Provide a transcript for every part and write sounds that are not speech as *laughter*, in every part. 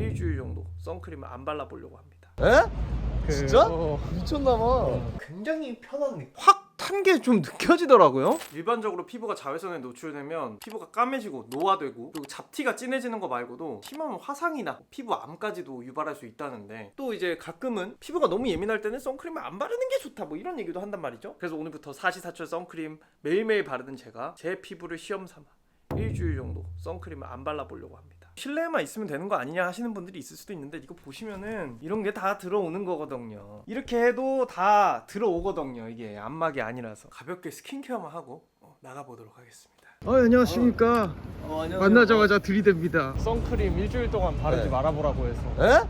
일주일 정도 선크림을 안 발라보려고 합니다. 에? 그, 진짜? 어, 미쳤나봐. 굉장히 편한 느낌. 확 탄 게 좀 느껴지더라고요. 일반적으로 피부가 자외선에 노출되면 피부가 까매지고 노화되고 그리고 잡티가 진해지는 거 말고도 심하면 화상이나 피부 암까지도 유발할 수 있다는데 또 이제 가끔은 피부가 너무 예민할 때는 선크림을 안 바르는 게 좋다 뭐 이런 얘기도 한단 말이죠. 그래서 오늘부터 사시사철 선크림 매일매일 바르는 제가 제 피부를 시험 삼아 일주일 정도 선크림을 안 발라보려고 합니다. 실내에만 있으면 되는 거 아니냐 하시는 분들이 있을 수도 있는데 이거 보시면은 이런 게 다 들어오는 거거든요. 이렇게 해도 다 들어오거든요. 이게 안막이 아니라서 가볍게 스킨케어만 하고 어, 나가보도록 하겠습니다. 어, 안녕하십니까. 어, 안녕하세요. 만나자마자 들이댑니다. 선크림 일주일 동안 바르지 네. 말아보라고 해서. 에?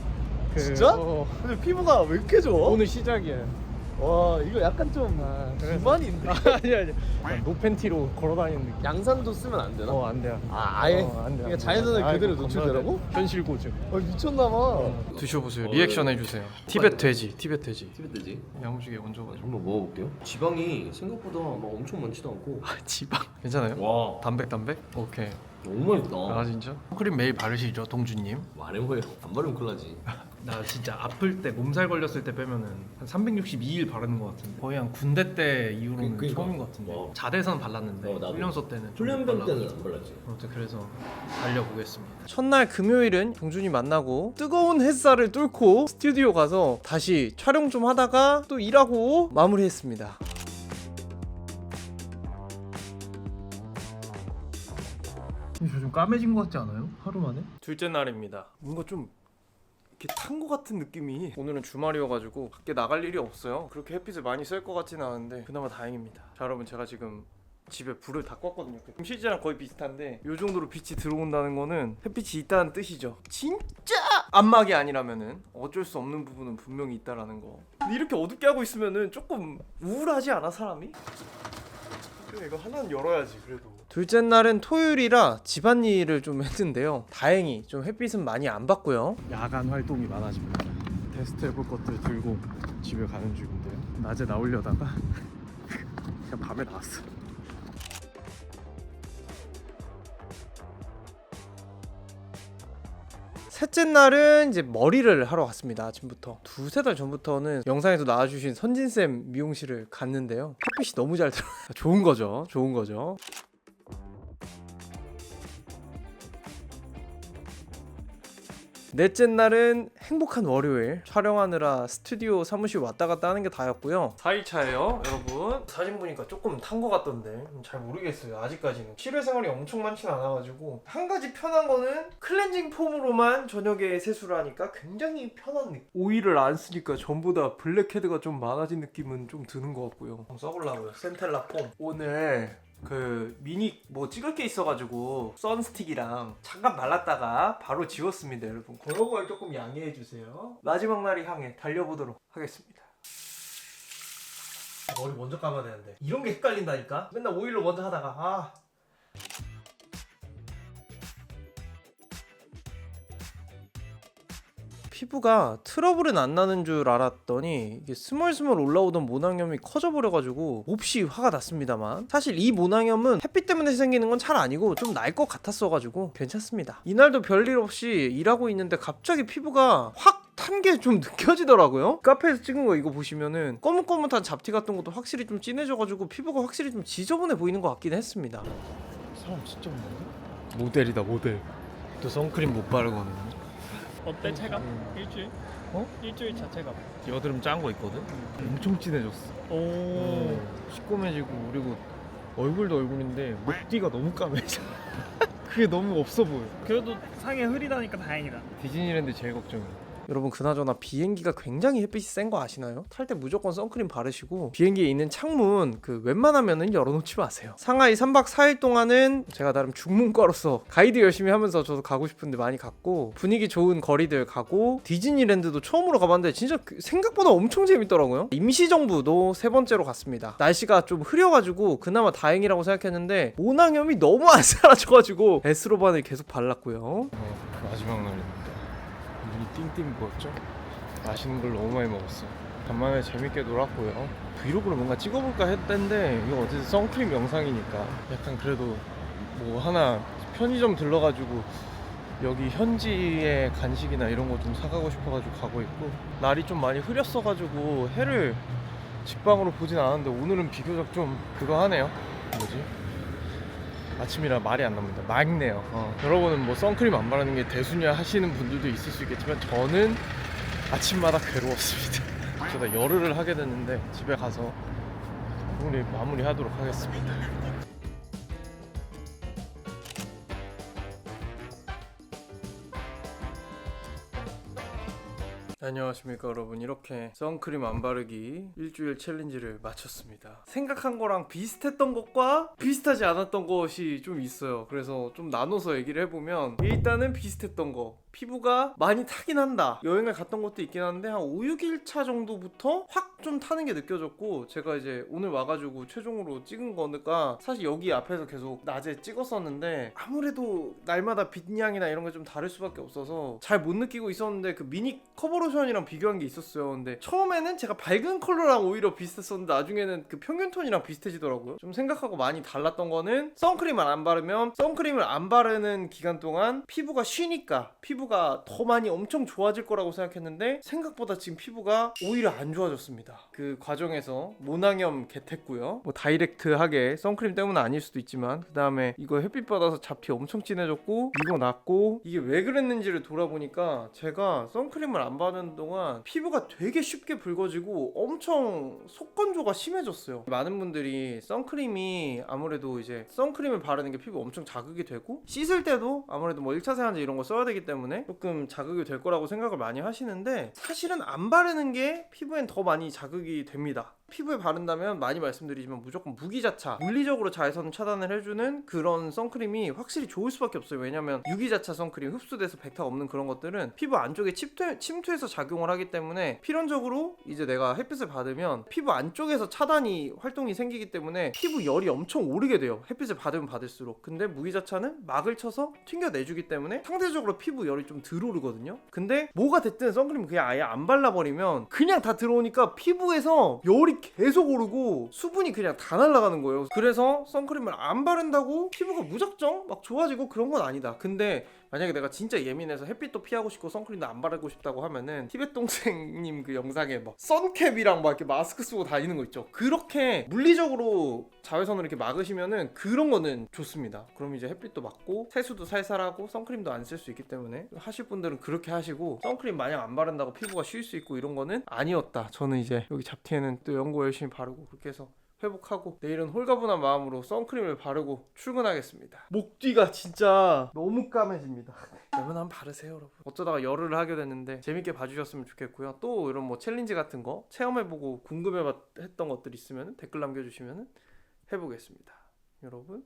그, 진짜? 어, 근데 피부가 왜 이렇게 좋아? 오늘 시작이에요. 와 이거 약간 좀 아, 그래서- 기만인데. 아니 아니. 노팬티로 걸어다니는 느낌. 양산도 쓰면 안 되나? 어, 안 돼요. 아 아예? 어, 안 돼요. 그냥 아이고, 그대로 노출되라고? 돼. 현실 고증. 아 미쳤나봐. 드셔보세요. 어, 리액션 네. 해주세요. 티벳 돼지, 티벳 돼지. 티베트지? 야무지게 얹어가지고. 한번 먹어볼게요. 지방이 생각보다 막 엄청 많지도 않고. 아 지방. 괜찮아요? 와, 담백 담백? 오케이. 너무 맛있다. 아 진짜? 선크림 매일 바르시죠, 동주님? 말해 뭐예요? 안 바르면 큰일 나지. *laughs* 나 진짜 아플 때 몸살 걸렸을 때 빼면은 한 362일 바르는 것 같은데 거의 한 군대 때 이후로는 그- 그니까. 처음인 것 같은데 와. 자대선 발랐는데 어, 나도. 훈련소 때는 좀 훈련병 발라가지고. 때는 안 발랐지. 아무튼 그래서 달려보겠습니다. 첫날 금요일은 동준이 만나고 뜨거운 햇살을 뚫고 스튜디오 가서 다시 촬영 좀 하다가 또 일하고 마무리했습니다. 저좀 까매진 것 같지 않아요? 하루 만에? 둘째 날입니다. 뭔가 좀 이렇게 탄 것 같은 느낌이 오늘은 주말이어가지고 밖에 나갈 일이 없어요. 그렇게 햇빛을 많이 쐴 것 같지는 않은데 그나마 다행입니다. 자 여러분 제가 지금 집에 불을 다 껐거든요. 실제랑 거의 비슷한데 이 정도로 빛이 들어온다는 거는 햇빛이 있다는 뜻이죠. 진짜 안막이 아니라면은 어쩔 수 없는 부분은 분명히 있다라는 거. 근데 이렇게 어둡게 하고 있으면은 조금 우울하지 않아 사람이? 그래 이거 하나는 열어야지 그래도. 둘째 날은 토요일이라 집안일을 좀 *laughs* 했는데요. 다행히 좀 햇빛은 많이 안 받고요. 야간 활동이 많아집니다. 테스트 해볼 것들 들고 집에 가는 중인데요. 낮에 나오려다가 *laughs* 그냥 밤에 나왔어. 셋째 날은 이제 머리를 하러 갔습니다. 아침부터 두세 달 전부터는 영상에서 나와주신 선진쌤 미용실을 갔는데요. 햇빛이 너무 잘 들어. 좋은 거죠. 좋은 거죠. 넷째 날은 행복한 월요일 촬영하느라 스튜디오 사무실 왔다 갔다 하는 게 다였고요. 4일차예요 여러분. 사진 보니까 조금 탄 것 같던데. 잘 모르겠어요 아직까지는. 실외 생활이 엄청 많진 않아가지고. 한 가지 편한 거는 클렌징 폼으로만 저녁에 세수를 하니까 굉장히 편한 느낌. 오일을 안 쓰니까 전보다 블랙헤드가 좀 많아진 느낌은 좀 드는 것 같고요. 한번 써보려고요 센텔라 폼. 오늘 그 미니 뭐 찍을 게 있어가지고 선스틱이랑 잠깐 발랐다가 바로 지웠습니다 여러분. 그런 걸 조금 양해해 주세요. 마지막 날이 향해 달려보도록 하겠습니다. 머리 먼저 감아야 되는데. 이런 게 헷갈린다니까? 맨날 오일로 먼저 하다가 아 피부가 트러블은 안 나는 줄 알았더니 이게 스멀스멀 올라오던 모낭염이 커져버려가지고 몹시 화가 났습니다만. 사실 이 모낭염은 햇빛 때문에 생기는 건 잘 아니고 좀 날 것 같았어가지고 괜찮습니다. 이날도 별일 없이 일하고 있는데 갑자기 피부가 확 탄게좀 *laughs* 느껴지더라고요. 카페에서 찍은 거 이거 보시면은 거뭇거뭇한 잡티 같은 것도 확실히 좀 진해져가지고 피부가 확실히 좀 지저분해 보이는 것 같긴 했습니다. 사람 진짜 많은데? 모델이다 모델. 또 선크림 못 바르거든요 어때 체감? 일주일? 어? 일주일 자체가? 여드름 짠 거 있거든? 엄청 진해졌어. 오. 시꺼매지고 그리고 얼굴도 얼굴인데 목뒤가 너무 까매져. *laughs* 그게 너무 없어 보여. 그래도 상에 흐리다니까 다행이다. 디즈니랜드 제일 걱정이야 여러분 그나저나 비행기가 굉장히 햇빛이 센 거 아시나요? 탈 때 무조건 선크림 바르시고 비행기에 있는 창문 그 웬만하면은 열어놓지 마세요. 상하이 3박 4일 동안은 제가 나름 중문과로서 가이드 열심히 하면서 저도 가고 싶은데 많이 갔고 분위기 좋은 거리들 가고 디즈니랜드도 처음으로 가봤는데 진짜 그 생각보다 엄청 재밌더라고요. 임시정부도 세 번째로 갔습니다. 날씨가 좀 흐려가지고 그나마 다행이라고 생각했는데 모낭염이 너무 안 사라져가지고 에스로반을 계속 발랐고요. 마지막 날입니다 띵띵 부었죠? 맛있는 걸 너무 많이 먹었어요. 간만에 재밌게 놀았고요. 브이로그를 뭔가 찍어볼까 했는데 이거 어쨌든 선크림 영상이니까 약간 그래도 뭐 하나 편의점 들러가지고 여기 현지의 간식이나 이런 거 좀 사가고 싶어가지고 가고 있고 날이 좀 많이 흐렸어가지고 해를 직방으로 보진 않았는데 오늘은 비교적 좀 그거 하네요 뭐지 아침이라 말이 안 납니다. 맑네요. 어. 여러분은 뭐 선크림 안 바르는 게 대수냐 하시는 분들도 있을 수 있겠지만 저는 아침마다 괴로웠습니다. *laughs* 저다 열흘을 하게 됐는데 집에 가서 오늘 마무리하도록 하겠습니다 안녕하십니까 여러분. 이렇게 선크림 안 바르기 일주일 챌린지를 마쳤습니다. 생각한 거랑 비슷했던 것과 비슷하지 않았던 것이 좀 있어요. 그래서 좀 나눠서 얘기를 해보면 일단은 비슷했던 거 피부가 많이 타긴 한다. 여행을 갔던 것도 있긴 한데 한 5, 6일 차 정도부터 확 좀 타는 게 느껴졌고 제가 이제 오늘 와가지고 최종으로 찍은 거니까 사실 여기 앞에서 계속 낮에 찍었었는데 아무래도 날마다 빛량이나 이런 게 좀 다를 수밖에 없어서 잘 못 느끼고 있었는데 그 미니 커버로션이랑 비교한 게 있었어요. 근데 처음에는 제가 밝은 컬러랑 오히려 비슷했었는데 나중에는 그 평균 톤이랑 비슷해지더라고요. 좀 생각하고 많이 달랐던 거는 선크림을 안 바르면 선크림을 안 바르는 기간 동안 피부가 쉬니까 피부 가 더 많이 엄청 좋아질 거라고 생각했는데 생각보다 지금 피부가 오히려 안 좋아졌습니다. 그 과정에서 모낭염 개했고요. 뭐 다이렉트하게 선크림 때문은 아닐 수도 있지만 그 다음에 이거 햇빛 받아서 잡티 엄청 진해졌고 이거 났고 이게 왜 그랬는지를 돌아보니까 제가 선크림을 안 바르는 동안 피부가 되게 쉽게 붉어지고 엄청 속건조가 심해졌어요. 많은 분들이 선크림이 아무래도 이제 선크림을 바르는 게 피부 엄청 자극이 되고 씻을 때도 아무래도 뭐 1차 세안제 이런 거 써야 되기 때문에 조금 자극이 될 거라고 생각을 많이 하시는데 사실은 안 바르는 게 피부엔 더 많이 자극이 됩니다 피부에 바른다면 많이 말씀드리지만 무조건 무기자차 물리적으로 자외선 차단을 해주는 그런 선크림이 확실히 좋을 수밖에 없어요. 왜냐면 유기자차 선크림 흡수돼서 백타 없는 그런 것들은 피부 안쪽에 침투, 침투해서 작용을 하기 때문에 필연적으로 이제 내가 햇빛을 받으면 피부 안쪽에서 차단이 활동이 생기기 때문에 피부 열이 엄청 오르게 돼요. 햇빛을 받으면 받을수록. 근데 무기자차는 막을 쳐서 튕겨내주기 때문에 상대적으로 피부 열이 좀 덜 오르거든요. 근데 뭐가 됐든 선크림 그냥 아예 안 발라버리면 그냥 다 들어오니까 피부에서 열이 계속 오르고 수분이 그냥 다 날아가는 거예요. 그래서 선크림을 안 바른다고 피부가 무작정 막 좋아지고 그런 건 아니다. 근데 만약에 내가 진짜 예민해서 햇빛도 피하고 싶고 선크림도 안 바르고 싶다고 하면은 티벳 동생님 그 영상에 막 선캡이랑 막 이렇게 마스크 쓰고 다니는 거 있죠? 그렇게 물리적으로 자외선을 이렇게 막으시면은 그런 거는 좋습니다. 그럼 이제 햇빛도 맞고 세수도 살살하고 선크림도 안 쓸 수 있기 때문에 하실 분들은 그렇게 하시고 선크림 마냥 안 바른다고 피부가 쉴 수 있고 이런 거는 아니었다. 저는 이제 여기 잡티에는 또 연고 열심히 바르고 그렇게 해서 회복하고 내일은 홀가분한 마음으로 선크림을 바르고 출근하겠습니다. 목 뒤가 진짜 너무 까매집니다. *laughs* 여러분 한번 바르세요, 여러분. 어쩌다가 열흘을 하게 됐는데 재밌게 봐주셨으면 좋겠고요. 또 이런 뭐 챌린지 같은 거 체험해보고 궁금해했던 것들 있으면 댓글 남겨주시면 해보겠습니다. 여러분